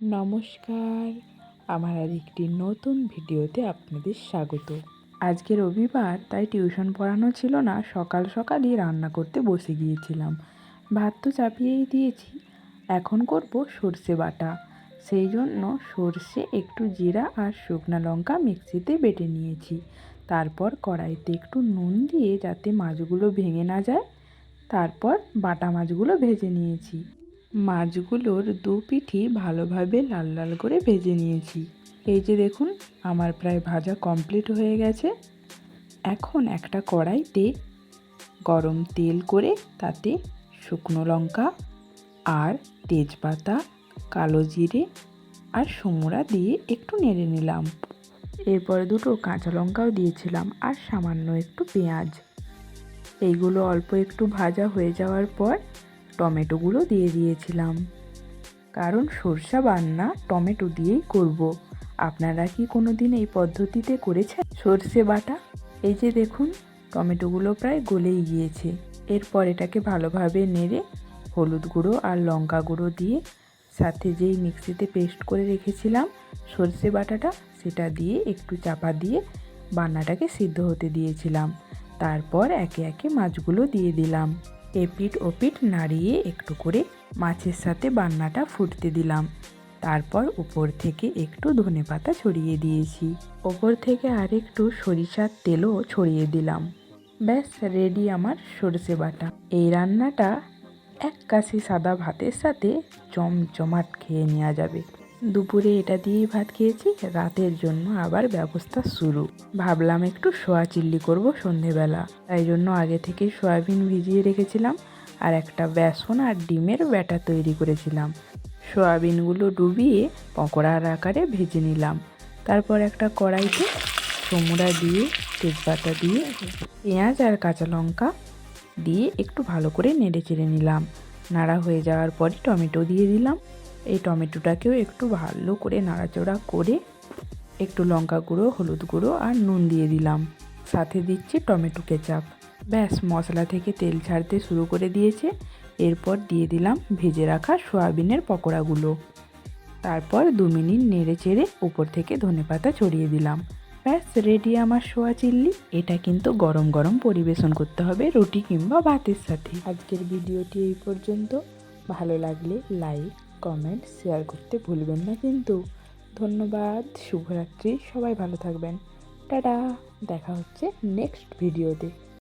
নমস্কার। আমার আর একটি নতুন ভিডিওতে আপনাদের স্বাগত। আজকে রবিবার, তাই টিউশন পড়ানো ছিল না, সকাল সকালই রান্না করতে বসে গিয়েছিলাম। ভাত তো চাপিয়েই দিয়েছি, এখন করব সর্ষে বাটা। সেই জন্য সর্ষে, একটু জিরা আর শুকনো লঙ্কা মিক্সিতে বেটে নিয়েছি। তারপর কড়াইতে একটু নুন দিয়ে যাতে মাছগুলো ভেঙে না যায়, তারপর বাটা মাছগুলো ভেজে নিয়েছি। মাছগুলোর দু পিঠি ভালোভাবে লাল লাল করে ভেজে নিয়েছি। এই যে দেখুন, আমার প্রায় ভাজা কমপ্লিট হয়ে গেছে। এখন একটা কড়াইতে গরম তেল করে তাতে শুকনো লঙ্কা আর তেজপাতা, কালো জিরে আর সমুরা দিয়ে একটু নেড়ে নিলাম। এরপর দুটো কাঁচা লঙ্কাও দিয়েছিলাম আর সামান্য একটু পেঁয়াজ। এইগুলো অল্প একটু ভাজা হয়ে যাওয়ার পর টমেটোগুলো দিয়ে দিয়েছিলাম। কারণ সরষা বান্না টমেটো দিয়েই করব। আপনারা কি কোনো দিন এই পদ্ধতিতে করেছেন? সর্ষে বাটা? এই যে দেখুন, টমেটোগুলো প্রায় গলেই গিয়েছে। এরপর এটাকে ভালোভাবে নেড়ে হলুদ গুঁড়ো আর লঙ্কা গুঁড়ো দিয়ে সাথে যেই মিক্সিতে পেস্ট করে রেখেছিলাম, সর্ষে বাটাটা, সেটা দিয়ে একটু চাপা দিয়ে বান্নাটাকে সিদ্ধ হতে দিয়েছিলাম। তারপর একে একে মাছগুলো দিয়ে দিলাম। এপিট ওপিট নাড়িয়ে একটু করে মাছের সাথে বান্নাটা ফুটতে দিলাম। তারপর উপর থেকে একটু ধনে পাতা ছড়িয়ে দিয়েছি। ওপর থেকে আর একটু সরিষার তেলও ছড়িয়ে দিলাম। ব্যাস, রেডি আমার সরষে বাটা। এই রান্নাটা এক কাশি সাদা ভাতের সাথে জমজমাট খেয়ে নেওয়া যাবে। দুপুরে এটা দিয়েই ভাত খেয়েছি, রাতের জন্য আবার ব্যবস্থা শুরু। ভাবলাম একটু সোয়া চিল্লি করব সন্ধেবেলা, তাই জন্য আগে থেকে সয়াবিন ভিজিয়ে রেখেছিলাম আর একটা বেসন আর ডিমের ব্যাটা তৈরি করেছিলাম। সয়াবিনগুলো ডুবিয়ে পকোড়ার আকারে ভেজে নিলাম। তারপর একটা কড়াইতে সমুড়া দিয়ে, তেজপাতা দিয়ে, পেঁয়াজ আর কাঁচা লঙ্কা দিয়ে একটু ভালো করে নেড়ে চেড়ে নিলাম। নাড়া হয়ে যাওয়ার পরই টমেটো দিয়ে দিলাম। এই টমেটোটাকেও একটু ভালো করে নাড়াচড়া করে একটু লঙ্কা গুঁড়ো, হলুদ গুঁড়ো আর নুন দিয়ে দিলাম। সাথে দিচ্ছি টমেটো কেচাপ। ব্যাস, মশলা থেকে তেল ছাড়তে শুরু করে দিয়েছে। এরপর দিয়ে দিলাম ভেজে রাখা সয়াবিনের পকোড়াগুলো। তারপর দু মিনিট নেড়ে চেড়ে উপর থেকে ধনে পাতা ছড়িয়ে দিলাম। ব্যাস রেডি আমার সোয়া চিল্লি। এটা কিন্তু গরম গরম পরিবেশন করতে হবে রুটি কিংবা ভাতের সাথে। আজকের ভিডিওটি এই পর্যন্ত। ভালো লাগলে লাইক কমেন্ট শেয়ার করতে ভুলবেন না কিন্তু। ধন্যবাদ, শুভরাত্রি, সবাই ভালো থাকবেন। টাটা, দেখা হচ্ছে নেক্সট ভিডিওতে